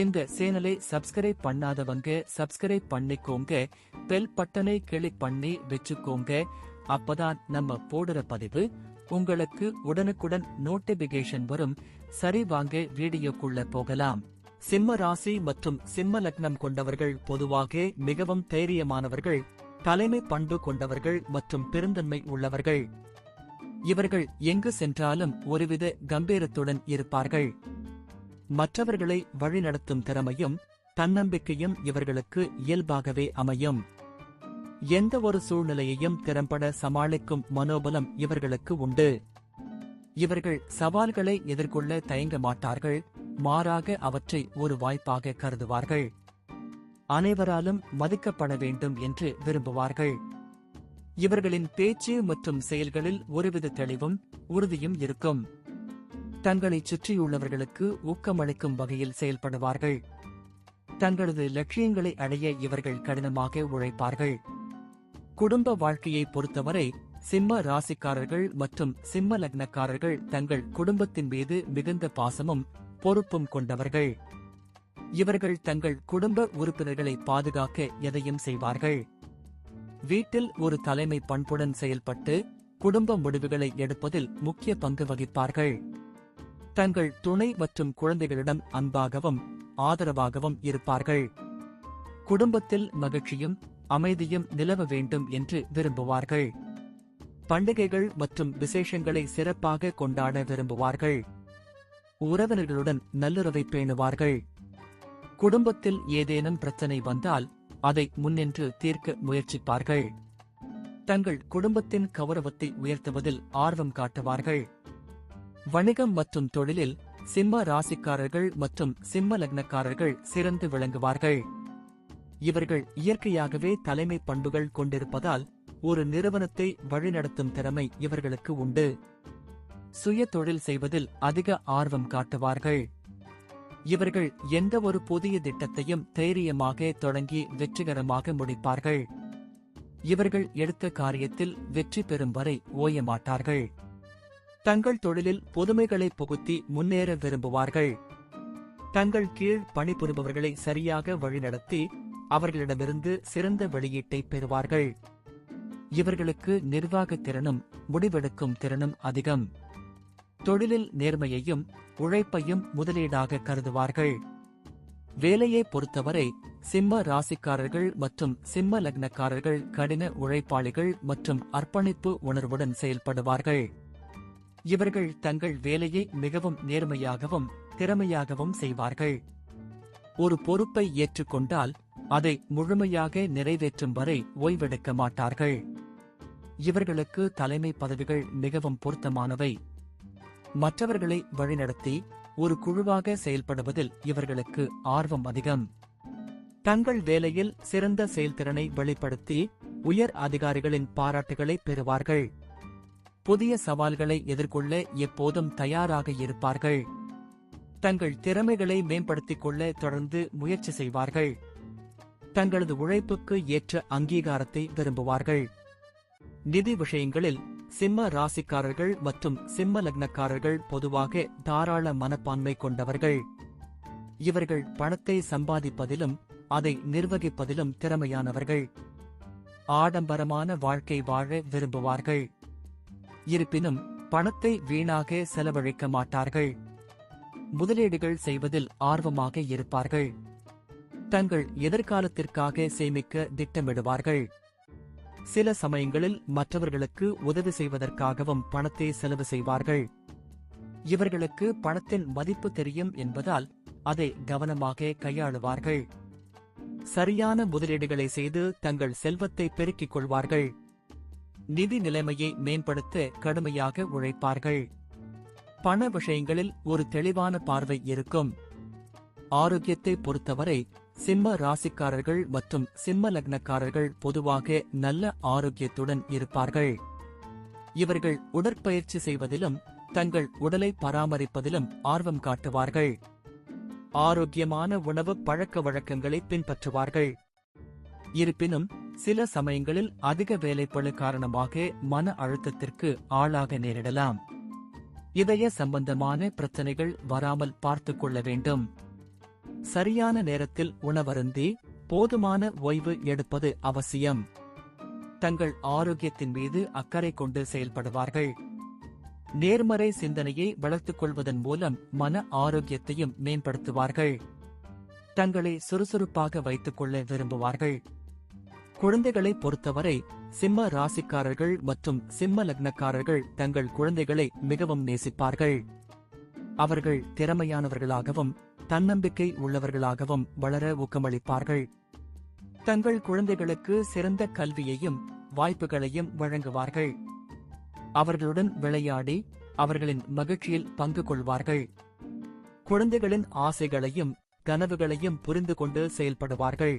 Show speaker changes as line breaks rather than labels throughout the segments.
இந்த சேனலை சப்ஸ்கிரைப் பண்ணாதவங்க சப்ஸ்கிரைப் பண்ணிக்கோங்க. பெல் பட்டனை கிளிக் பண்ணி வச்சுக்கோங்க. அப்பதான் நம்ம போடுற பதிவு உங்களுக்கு உடனுக்குடன் நோட்டிபிகேஷன் வரும். சரி வாங்க வீடியோக்குள்ள போகலாம். சிம்ம ராசி மற்றும் சிம்ம லக்னம் கொண்டவர்கள் பொதுவாக மிகவும் தைரியமானவர்கள் தலைமை பண்பு கொண்டவர்கள் மற்றும் பெருந்தன்மை உள்ளவர்கள். இவர்கள் எங்கு சென்றாலும் ஒருவித கம்பீரத்துடன் இருப்பார்கள். மற்றவர்களை வழிநடத்தும் திறமையும் தன்னம்பிக்கையும் இவர்களுக்கு இயல்பாகவே அமையும். எந்த ஒரு சூழ்நிலையையும் திறம்பட சமாளிக்கும் மனோபலம் இவர்களுக்கு உண்டு. இவர்கள் சவால்களை எதிர்கொள்ள தயங்க மாட்டார்கள் மாறாக அவற்றை ஒரு வாய்ப்பாக கருதுவார்கள். அனைவராலும் மதிக்கப்பட வேண்டும் என்று விரும்புவார்கள். இவர்களின் பேச்சு மற்றும் செயல்களில் ஒருவித தெளிவும் உறுதியும் இருக்கும். தங்களைச் சுற்றியுள்ளவர்களுக்கு ஊக்கமளிக்கும் வகையில் செயல்படுவார்கள். தங்களது லட்சியங்களை அடைய இவர்கள் கடினமாக உழைப்பார்கள். குடும்ப வாழ்க்கையை பொறுத்தவரை சிம்ம ராசிக்காரர்கள் மற்றும் சிம்ம லக்னக்காரர்கள் தங்கள் குடும்பத்தின் மீது மிகுந்த பாசமும் பொறுப்பும் கொண்டவர்கள். இவர்கள் தங்கள் குடும்ப உறுப்பினர்களை பாதுகாக்க எதையும் செய்வார்கள். வீட்டில் ஒரு தலைமை பண்புடன் செயல்பட்டு குடும்ப முடிவுகளை எடுப்பதில் முக்கிய பங்கு வகிப்பார்கள். தங்கள் துணை மற்றும் குழந்தைகளிடம் அன்பாகவும் ஆதரவாகவும் இருப்பார்கள். குடும்பத்தில் மகிழ்ச்சியும் அமைதியும் நிலவ வேண்டும் என்று விரும்புவார்கள். பண்டிகைகள் மற்றும் விசேஷங்களை சிறப்பாக கொண்டாட விரும்புவார்கள். உறவினர்களுடன் நல்லுறவை பேணுவார்கள். குடும்பத்தில் ஏதேனும் பிரச்சனை வந்தால் அதை முன்னின்று தீர்க்க முயற்சிப்பார்கள். தங்கள் குடும்பத்தின் கௌரவத்தை உயர்த்துவதில் ஆர்வம் காட்டுவார்கள். வணிகம் மற்றும் தொழிலில் சிம்ம ராசிக்காரர்கள் மற்றும் சிம்ம லக்னக்காரர்கள் சிறந்து விளங்குவார்கள். இவர்கள் இயற்கையாகவே தலைமை பண்புகள் கொண்டிருப்பதால் ஒரு நிறுவனத்தை வழிநடத்தும் திறமை இவர்களுக்கு உண்டு. சுய தொழில் செய்வதில் அதிக ஆர்வம் காட்டுவார்கள். இவர்கள் எந்த ஒரு புதிய திட்டத்தையும் தைரியமாக தொடங்கி வெற்றிகரமாக முடிப்பார்கள். இவர்கள் எடுத்த காரியத்தில் வெற்றி பெறும் வரை ஓய மாட்டார்கள் தங்கள் தொழிலில் புதுமைகளை புகுத்தி முன்னேற விரும்புவார்கள். தங்கள் கீழ் பணிபுரிபவர்களை சரியாக வழிநடத்தி அவர்களிடமிருந்து சிறந்த வெளியீட்டை பெறுவார்கள். இவர்களுக்கு நிர்வாகத் திறனும் முடிவெடுக்கும் திறனும் அதிகம். தொழிலில் நேர்மையையும் உழைப்பையும் முதலீடாக கருதுவார்கள். வேலையை பொறுத்தவரை சிம்ம ராசிக்காரர்கள் மற்றும் சிம்ம லக்னக்காரர்கள் கடின உழைப்பாளிகள் மற்றும் அர்ப்பணிப்பு உணர்வுடன் செயல்படுவார்கள். இவர்கள் தங்கள் வேலையை மிகவும் நேர்மையாகவும் திறமையாகவும் செய்வார்கள். ஒரு பொறுப்பை ஏற்றுக்கொண்டால் அதை முழுமையாக நிறைவேற்றும் வரை ஓய்வெடுக்க மாட்டார்கள். இவர்களுக்கு தலைமை பதவிகள் மிகவும் பொருத்தமானவை. மற்றவர்களை வழிநடத்தி ஒரு குழுவாக செயல்படுவதில் இவர்களுக்கு ஆர்வம் அதிகம். தங்கள் வேலையில் சிறந்த செயல்திறனை வெளிப்படுத்தி உயர் அதிகாரிகளின் பாராட்டுகளை பெறுவார்கள். புதிய சவால்களை எதிர்கொள்ள எப்போதும் தயாராக இருப்பார்கள். தங்கள் திறமைகளை மேம்படுத்திக் கொள்ள தொடர்ந்து முயற்சி செய்வார்கள். தங்களது உழைப்புக்கு ஏற்ற அங்கீகாரத்தை விரும்புவார்கள். நிதி விஷயங்களில் சிம்ம ராசிக்காரர்கள் மற்றும் சிம்ம லக்னக்காரர்கள் பொதுவாக தாராள மனப்பான்மை கொண்டவர்கள். இவர்கள் பணத்தை சம்பாதிப்பதிலும் அதை நிர்வகிப்பதிலும் திறமையானவர்கள். ஆடம்பரமான வாழ்க்கை வாழ விரும்புவார்கள். இருப்பினும் பணத்தை வீணாக செலவழிக்க மாட்டார்கள். முதலீடுகள் செய்வதில் ஆர்வமாக இருப்பார்கள். தங்கள் எதிர்காலத்திற்காக சேமிக்க திட்டமிடுவார்கள். சில சமயங்களில் மற்றவர்களுக்கு உதவி செய்வதற்காகவும் பணத்தை செலவு செய்வார்கள். இவர்களுக்கு பணத்தின் மதிப்பு தெரியும் என்பதால் அதை கவனமாக கையாளுவார்கள். சரியான முதலீடுகளை செய்து தங்கள் செல்வத்தை பெருக்கிக் கொள்வார்கள். நிதி நிலைமையை மேம்படுத்த கடுமையாக உழைப்பார்கள். பண விஷயங்களில் ஒரு தெளிவான பார்வை இருக்கும். ஆரோக்கியத்தை பொறுத்தவரை சிம்ம ராசிக்காரர்கள் மற்றும் சிம்ம லக்னக்காரர்கள் பொதுவாக நல்ல ஆரோக்கியத்துடன் இருப்பார்கள். இவர்கள் உடற்பயிற்சி செய்வதிலும் தங்கள் உடலை பராமரிப்பதிலும் ஆர்வம் காட்டுவார்கள். ஆரோக்கியமான உணவு பழக்க வழக்கங்களை பின்பற்றுவார்கள். இருப்பினும் சில சமயங்களில் அதிக வேலைப்பளு காரணமாக மன அழுத்தத்திற்கு ஆளாக நேரிடலாம். இதய சம்பந்தமான பிரச்சனைகள் வராமல் பார்த்து கொள்ள வேண்டும். சரியான நேரத்தில் உணவருந்தி போதுமான ஓய்வு எடுப்பது அவசியம். தங்கள் ஆரோக்கியத்தின் மீது அக்கறை கொண்டு செயல்படுவார்கள். நேர்மறை சிந்தனையை வளர்த்துக் கொள்வதன் மூலம் மன ஆரோக்கியத்தையும் மேம்படுத்துவார்கள். தங்களை சுறுசுறுப்பாக வைத்துக் கொள்ள விரும்புவார்கள். குழந்தைகளை பொறுத்தவரை சிம்ம ராசிக்காரர்கள் மற்றும் சிம்ம லக்னக்காரர்கள் தங்கள் குழந்தைகளை மிகவும் நேசிப்பார்கள். அவர்கள் திறமையானவர்களாகவும் தன்னம்பிக்கை உள்ளவர்களாகவும் வளர ஊக்கமளிப்பார்கள். தங்கள் குழந்தைகளுக்கு சிறந்த கல்வியையும் வாய்ப்புகளையும் வழங்குவார்கள். அவர்களுடன் விளையாடி அவர்களின் மகிழ்ச்சியில் பங்கு கொள்வார்கள். குழந்தைகளின் ஆசைகளையும் கனவுகளையும் புரிந்து கொண்டு செயல்படுவார்கள்.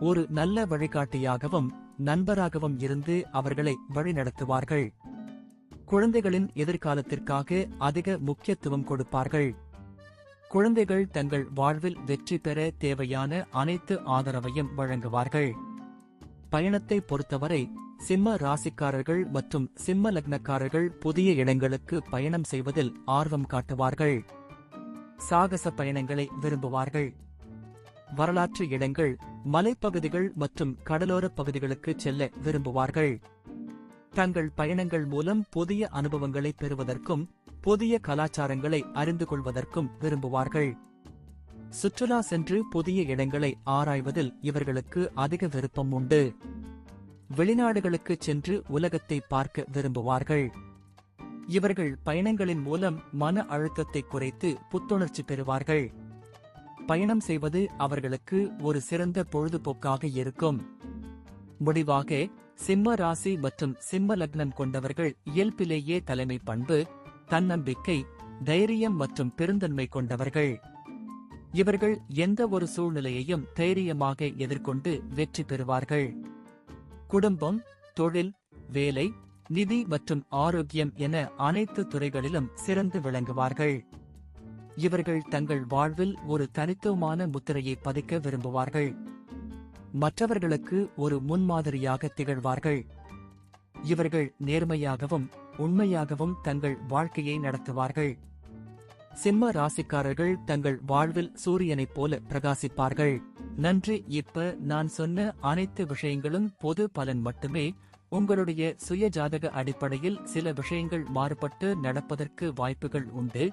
ஒரு நல்ல வழிகாட்டியாகவும் நண்பராகவும் இருந்து அவர்களை வழிநடத்துவார்கள். குழந்தைகளின் எதிர்காலத்திற்காக அதிக முக்கியத்துவம் கொடுப்பார்கள். குழந்தைகள் தங்கள் வாழ்வில் வெற்றி பெற தேவையான அனைத்து ஆதரவையும் வழங்குவார்கள். பயணத்தை பொறுத்தவரை சிம்ம ராசிக்காரர்கள் மற்றும் சிம்ம லக்னக்காரர்கள் புதிய இடங்களுக்கு பயணம் செய்வதில் ஆர்வம் காட்டுவார்கள். சாகச பயணங்களை விரும்புவார்கள். வரலாற்று இடங்கள் மலைப்பகுதிகள் மற்றும் கடலோரப் பகுதிகளுக்கு செல்ல விரும்புவார்கள். தங்கள் பயணங்கள் மூலம் புதிய அனுபவங்களை பெறுவதற்கும் புதிய கலாச்சாரங்களை அறிந்து கொள்வதற்கும் விரும்புவார்கள். சுற்றுலா சென்று புதிய இடங்களை ஆராய்வதில் இவர்களுக்கு அதிக விருப்பம் உண்டு. வெளிநாடுகளுக்கு சென்று உலகத்தை பார்க்க விரும்புவார்கள். இவர்கள் பயணங்களின் மூலம் மன அழுத்தத்தை குறைத்து புத்துணர்ச்சி பெறுவார்கள். பயணம் செய்வது அவர்களுக்கு ஒரு சிறந்த பொழுதுபோக்காக இருக்கும். முடிவாக சிம்ம ராசி மற்றும் சிம்ம லக்னம் கொண்டவர்கள் இயல்பிலேயே தலைமை பண்பு தன்னம்பிக்கை தைரியம் மற்றும் பெருந்தன்மை கொண்டவர்கள். இவர்கள் எந்த ஒரு சூழ்நிலையையும் தைரியமாக எதிர்கொண்டு வெற்றி பெறுவார்கள். குடும்பம் தொழில் வேலை நிதி மற்றும் ஆரோக்கியம் என அனைத்து துறைகளிலும் சிறந்து விளங்குவார்கள். இவர்கள் தங்கள் வாழ்வில் ஒரு தனித்துவமான முத்திரையை பதிக்க விரும்புவார்கள். மற்றவர்களுக்கு ஒரு முன்மாதிரியாக திகழ்வார்கள். இவர்கள் நேர்மையாகவும் உண்மையாகவும் தங்கள் வாழ்க்கையை நடத்துவார்கள். சிம்ம ராசிக்காரர்கள் தங்கள் வாழ்வில் சூரியனைப் போல பிரகாசிப்பார்கள். நன்றி இப்ப நான் சொன்ன அனைத்து விஷயங்களும் பொது பலன் மட்டுமே. உங்களுடைய சுய ஜாதக அடிப்படையில் சில விஷயங்கள் மாறுபட்டு நடப்பதற்கு வாய்ப்புகள் உண்டு.